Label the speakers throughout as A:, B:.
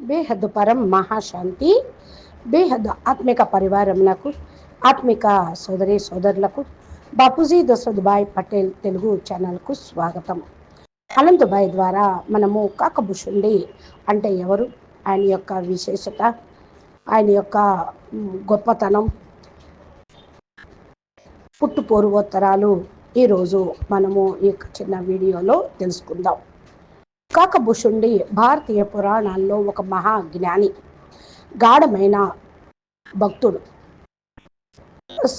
A: బేహద్దు పరం మహాశాంతి బేహద్దు ఆత్మిక పరివారములకు ఆత్మిక సోదరి సోదరులకు బాపూజీ దశరథ్భాయ్ పటేల్ తెలుగు ఛానల్కు స్వాగతం. అనంతభాయ్ ద్వారా మనము కాకభూషుండి అంటే ఎవరు ఆయన యొక్క విశేషత ఆయన యొక్క గొప్పతనం పుట్టు పూర్వోత్తరాలు ఈరోజు మనము ఈ చిన్న వీడియోలో తెలుసుకుందాం. కాకభూషుండి భారతీయ పురాణాల్లో ఒక మహా జ్ఞాని గాఢమైన భక్తుడు.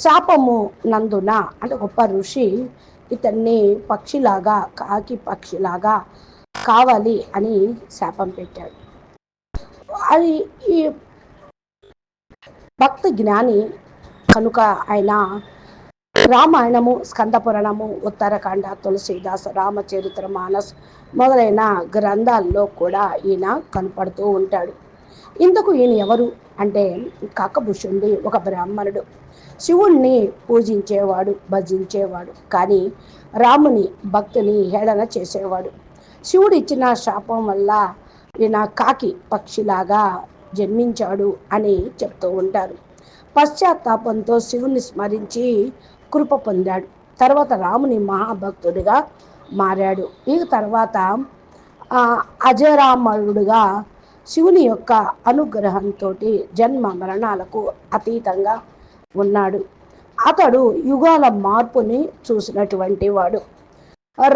A: శాపము నందున అంటే గొప్ప ఋషి ఇతన్ని పక్షిలాగా కాకి పక్షిలాగా కావాలి అని శాపం పెట్టాడు. అది ఈ భక్త జ్ఞాని కనుక ఆయన రామాయణము స్కందపురాణము ఉత్తరకాండ తులసీదాస్ రామచరిత్ర మానస్ మొదలైన గ్రంథాల్లో కూడా ఈయన కనపడుతూ ఉంటాడు. ఇందుకు ఈయన ఎవరు అంటే కాకభూషుణ్ణి ఒక బ్రాహ్మణుడు. శివుణ్ణి పూజించేవాడు భజించేవాడు కానీ రాముని భక్తిని హేళన చేసేవాడు. శివుడు ఇచ్చిన శాపం వల్ల ఈయన కాకి పక్షిలాగా జన్మించాడు అని చెప్తూ ఉంటారు. పశ్చాత్తాపంతో శివుని స్మరించి కృప పొందాడు. తర్వాత రాముని మహాభక్తుడిగా మారాడు. ఈ తర్వాత అజరామరుడుగా శివుని యొక్క అనుగ్రహంతో జన్మ మరణాలకు అతీతంగా ఉన్నాడు. అతడు యుగాల మార్పుని చూసినటువంటి వాడు.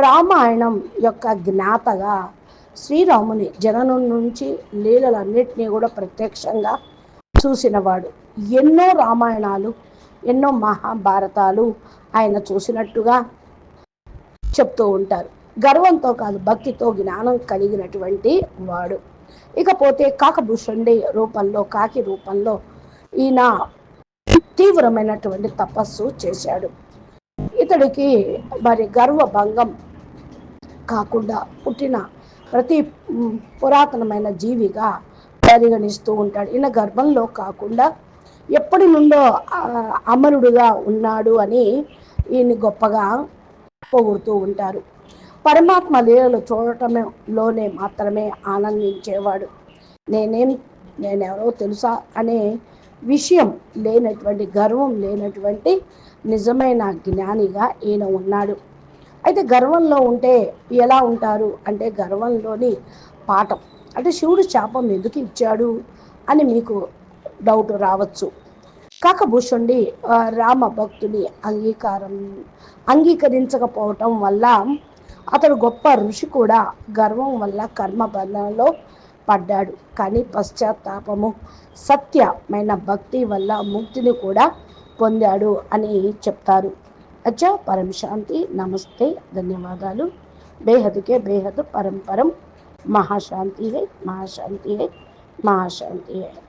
A: రామాయణం యొక్క జ్ఞాతగా శ్రీరాముని జననం నుంచి లీలలన్నింటినీ కూడా ప్రత్యక్షంగా చూసినవాడు ఎన్నో రామాయణాలు ఎన్నో మహాభారతాలు ఆయన చూసినట్టుగా చెప్తూ ఉంటారు. గర్వంతో కాదు భక్తితో జ్ఞానం కలిగినటువంటి వాడు. ఇకపోతే కాకభూషుండి రూపంలో కాకి రూపంలో ఈయన తీవ్రమైనటువంటి తపస్సు చేశాడు. ఇతడికి మరి గర్వభంగం కాకుండా పుట్టిన ప్రతి పురాతనమైన జీవిగా పరిగణిస్తూ ఉంటాడు. ఈయన గర్భంలో కాకుండా ఎప్పటి నుండో అమరుడుగా ఉన్నాడు అని ఈయన గొప్పగా పొగుడుతూ ఉంటారు. పరమాత్మ లీలలు చూడటంలోనే మాత్రమే ఆనందించేవాడు. నేనేం నేనెవరో తెలుసా అనే విషయం లేనటువంటి గర్వం లేనటువంటి నిజమైన జ్ఞానిగా ఈయన ఉన్నాడు. అయితే గర్వంలో ఉంటే ఎలా ఉంటారు? అంటే గర్వంలోని పాఠం. అంటే శివుడు శాపం ఎందుకు ఇచ్చాడు అని మీకు డౌట్ రావచ్చు కాకభూషుండి రామ భక్తుని అంగీకారం అంగీకరించకపోవటం వల్ల అతడు గొప్ప ఋషి కూడా గర్వం వల్ల కర్మబంధంలో పడ్డాడు కానీ పశ్చాత్తాపము సత్యమైన భక్తి వల్ల ముక్తిని కూడా పొందాడు అని చెప్తారు అచ్చా పరం శాంతి నమస్తే ధన్యవాదాలు బేహద్కే బేహద్ పరం పరం महाशांति है महाशांति है महाशांति है